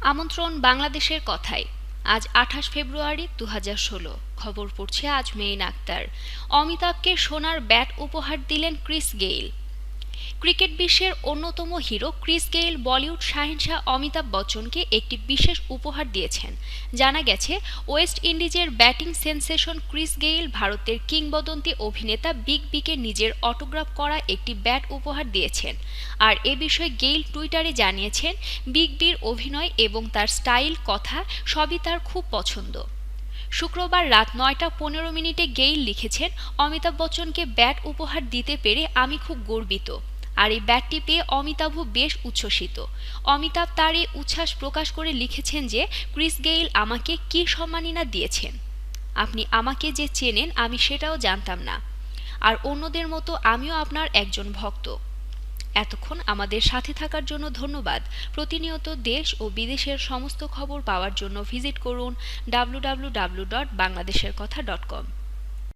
আমন্ত্রণ বাংলাদেশের কথায় আজ আঠাশ ফেব্রুয়ারি দু হাজার ষোলো। খবর পড়ছে আজ মেইন আক্তার। অমিতাভকে সোনার ব্যাট উপহার দিলেন ক্রিস গেইল। ক্রিকেট বিশ্বের অন্যতম hero Chris Gayle, Bollywood Shaheen Shah Amitabh বচ্চনকে একটি বিশেষ উপহার দিয়েছেন। জানা গেছে, ওয়েস্ট ইন্ডিজের ব্যাটিং সেন্সেশন ক্রিস গেইল ভারতের কিংবদন্তি অভিনেতা বিগ বিকে নিজের অটোগ্রাফ করা একটি ব্যাট উপহার দিয়েছেন। আর এ বিষয়ে গেইল টুইটারে জানিয়েছেন, বিগ বির অভিনয় এবং তার স্টাইল, কথা সবই তার খুব পছন্দ। শুক্রবার রাত নয়টা পনেরো মিনিটে গেইল লিখেছেন, অমিতাভ বচ্চনকে ব্যাট উপহার দিতে পেরে আমি খুব গর্বিত। আর এই ব্যাটটি পেয়ে অমিতাভ বেশ উচ্ছ্বসিত। অমিতাভ তার এই উচ্ছ্বাস প্রকাশ করে লিখেছেন যে, ক্রিস গেইল আমাকে কী সম্মাননা দিয়েছেন? আপনি আমাকে যে চেনেন, আমি সেটাও জানতাম না। আর অন্যদের মতো আমিও আপনার একজন ভক্ত। এতক্ষণ আমাদের সাথে থাকার জন্য ধন্যবাদ। প্রতিনিয়ত দেশ ও বিদেশের সমস্ত খবর পাওয়ার জন্য ভিজিট করুন ডাব্লু ডট বাংলাদেশের কথা ডট কম